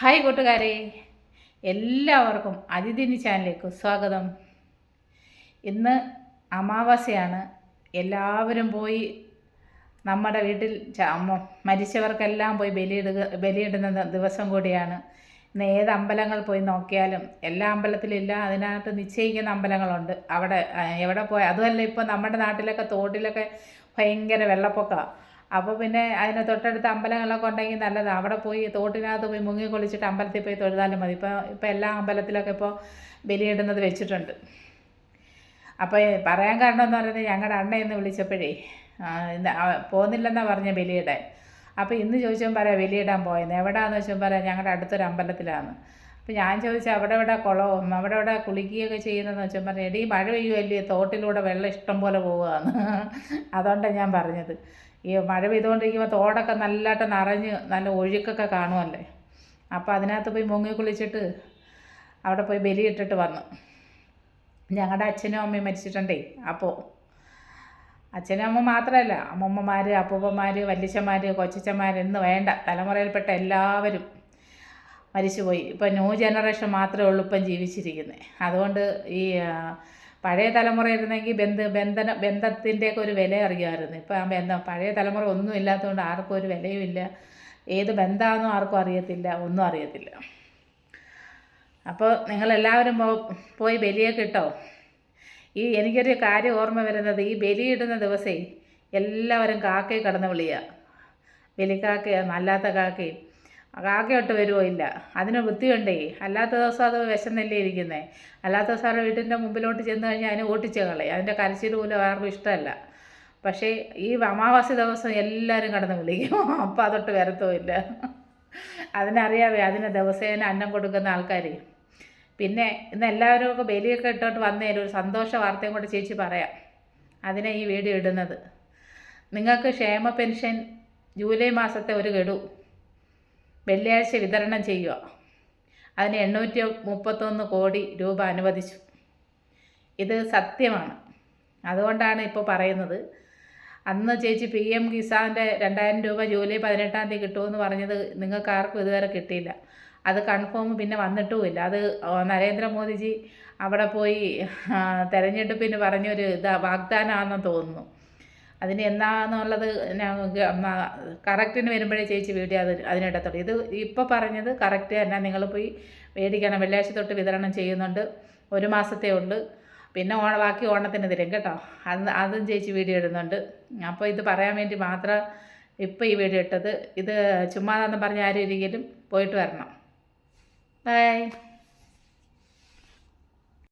Hi കൂട്ടുകാരെ. എല്ലാവർക്കും അതിഥിനി ചാനലിലേക്ക് സ്വാഗതം. ഇന്ന് അമാവാസയാണ് എല്ലാവരും പോയി നമ്മുടെ വീട്ടിൽ മരിച്ചവർക്കെല്ലാം പോയി ബലിയിടുക ബലിയിടുന്ന ദിവസം കൂടിയാണ്. ഇന്ന് ഏത് അമ്പലങ്ങൾ പോയി നോക്കിയാലും എല്ലാ അമ്പലത്തിലില്ല അതിനകത്ത് നിശ്ചയിക്കുന്ന അമ്പലങ്ങളുണ്ട്. അവിടെ എവിടെ പോയി അതുമല്ല ഇപ്പോൾ നമ്മുടെ നാട്ടിലൊക്കെ തോട്ടിലൊക്കെ ഭയങ്കര വെള്ളപ്പൊക്കമാണ് അപ്പോൾ പിന്നെ അതിന് തൊട്ടടുത്ത് അമ്പലങ്ങളൊക്കെ ഉണ്ടെങ്കിൽ നല്ലതാണ് അവിടെ പോയി തോട്ടിനകത്ത് പോയി മുങ്ങി കുളിച്ചിട്ട് അമ്പലത്തിൽ പോയി തൊഴുതാലും മതി. ഇപ്പോൾ ഇപ്പോൾ എല്ലാ അമ്പലത്തിലൊക്കെ ഇപ്പോൾ ബലിയിടുന്നത് വെച്ചിട്ടുണ്ട്. അപ്പോൾ പറയാൻ കാരണം എന്ന് പറയുന്നത് ഞങ്ങളുടെ അണ്ണ ഇന്ന് വിളിച്ചപ്പോഴേ പോകുന്നില്ലെന്നാണ് പറഞ്ഞ ബലിയിടാൻ. അപ്പോൾ ഇന്ന് ചോദിച്ചപ്പോൾ പറയാം ബലിയിടാൻ പോയെന്ന്. എവിടെയാണെന്ന് വെച്ചപ്പോൾ പറയാം ഞങ്ങളുടെ അടുത്തൊരു അമ്പലത്തിലാണ് അപ്പോൾ ഞാൻ ചോദിച്ചാൽ അവിടെ ഇവിടെ കുളവും? അവിടെ ഇവിടെ കുളിക്കുകയൊക്കെ ചെയ്യുന്നതെന്ന് വെച്ചാൽ പറഞ്ഞു എടീ മഴ പെയ്യുമല്ലേ? തോട്ടിലൂടെ വെള്ളം ഇഷ്ടം പോലെ പോവുകയാണ് അതുകൊണ്ടാണ് ഞാൻ പറഞ്ഞത്. ഈ മഴ പെയ്തുകൊണ്ടിരിക്കുമ്പോൾ തോടൊക്കെ നല്ലതായിട്ട് നിറഞ്ഞ് നല്ല ഒഴുക്കൊക്കെ കാണുമല്ലേ അപ്പോൾ അതിനകത്ത് പോയി മുങ്ങി കുളിച്ചിട്ട് അവിടെ പോയി ബലിയിട്ടിട്ട് വന്നു. ഞങ്ങളുടെ അച്ഛനും അമ്മയും മരിച്ചിട്ടുണ്ടേ അപ്പോൾ അച്ഛനും അമ്മ മാത്രമല്ല അമ്മമ്മമാർ അപ്പൂപ്പന്മാർ വല്യച്ഛന്മാർ കൊച്ചച്ഛന്മാർ എന്ന് വേണ്ട തലമുറയിൽപ്പെട്ട എല്ലാവരും മരിച്ചുപോയി. ഇപ്പോൾ ന്യൂ ജനറേഷൻ മാത്രമേ ഉള്ളൂ ഇപ്പം ജീവിച്ചിരിക്കുന്നത് അതുകൊണ്ട് ഈ പഴയ തലമുറ ഇരുന്നെങ്കിൽ ബന്ധ ബന്ധന ബന്ധത്തിന്റെയൊക്കെ ഒരു വില അറിയാമായിരുന്നു. ഇപ്പം ആ ബന്ധം പഴയ തലമുറ ഒന്നും ഇല്ലാത്തതുകൊണ്ട് ആർക്കും ഒരു വിലയും ഇല്ല. ഏത് ബന്ധമാണെന്നും ആർക്കും അറിയത്തില്ല ഒന്നും അറിയത്തില്ല. അപ്പോൾ നിങ്ങളെല്ലാവരും പോയി ബലിയൊക്കെ ഇട്ടോ? ഈ എനിക്കൊരു കാര്യം ഓർമ്മ വരുന്നത് ഈ ബലിയിടുന്ന ദിവസേ എല്ലാവരും കാക്കയെ കടന്ന് വിളിയുക ബലിക്കാക്കയും അല്ലാത്ത കാക്കയും കാക്കയൊട്ട് വരുമോ ഇല്ല. അതിന് ബുദ്ധിയുണ്ടേ അല്ലാത്ത ദിവസം അത് വിശന്നല്ലേ ഇരിക്കുന്നത് അല്ലാത്ത ദിവസം അവരുടെ വീട്ടിന്റെ മുമ്പിലോട്ട് ചെന്ന് കഴിഞ്ഞാൽ അതിനെ ഓട്ടിച്ച് കളയും. അതിന്റെ കരച്ചിൽ പോലും ആർക്കും ഇഷ്ടമല്ല. പക്ഷേ ഈ അമാവാസി ദിവസം എല്ലാവരും കടന്ന് വിളിക്കും. അപ്പം അതൊട്ട് വരത്തുമില്ല അതിനറിയാവേ അതിന് ദിവസേന അന്നം കൊടുക്കുന്ന ആൾക്കാർ പിന്നെ ഇന്ന് എല്ലാവരും ഒക്കെ ബലിയൊക്കെ ഇട്ടോട്ട് വന്നതിന് ഒരു സന്തോഷ വാർത്തയും കൂടെ ചേച്ചി പറയാം. അതിനെ ഈ വീഡിയോ ഇടുന്നത്. നിങ്ങൾക്ക് ക്ഷേമ പെൻഷൻ ജൂലൈ മാസത്തെ ഒരു ഗഡു. വെള്ളിയാഴ്ച വിതരണം ചെയ്യുക. അതിന് എണ്ണൂറ്റി മുപ്പത്തൊന്ന് കോടി രൂപ അനുവദിച്ചു. ഇത് സത്യമാണ്. അതുകൊണ്ടാണ് ഇപ്പോൾ പറയുന്നത്. അന്ന് ചേച്ചി പി എം കിസാന്റെ രണ്ടായിരം രൂപ ജൂലൈ പതിനെട്ടാം തീയതി കിട്ടുമെന്ന് പറഞ്ഞത് നിങ്ങൾക്ക് ആർക്കും ഇതുവരെ കിട്ടിയില്ല. അത് കൺഫേം പിന്നെ വന്നിട്ടുമില്ല. അത് നരേന്ദ്രമോദിജി അവിടെ പോയി തെരഞ്ഞെടുപ്പിന് പറഞ്ഞൊരു ഇതാ വാഗ്ദാനമാണെന്ന് തോന്നുന്നു. അതിന് എന്താണെന്നുള്ളത് കറക്റ്റിന് വരുമ്പോഴേ ചേച്ചി വീഡിയോ അത് അതിനിടത്തുള്ളൂ. ഇത് ഇപ്പോൾ പറഞ്ഞത് കറക്റ്റ് തന്നെ. നിങ്ങൾ പോയി മേടിക്കണം. വെള്ളിയാഴ്ച തൊട്ട് വിതരണം ചെയ്യുന്നുണ്ട്. ഒരു മാസത്തേ ഉള്ളൂ. പിന്നെ ഓണ ബാക്കി ഓണത്തിന് തരും കേട്ടോ. അത് അതും ചേച്ചി വീഡിയോ ഇടുന്നുണ്ട്. അപ്പോൾ ഇത് പറയാൻ വേണ്ടി മാത്രം ഇപ്പോൾ ഈ വീഡിയോ ഇട്ടത്. ഇത് ചുമ്മാതാന്ന് പറഞ്ഞ ആരും ഇരിക്കലും പോയിട്ട് വരണം. ബൈ.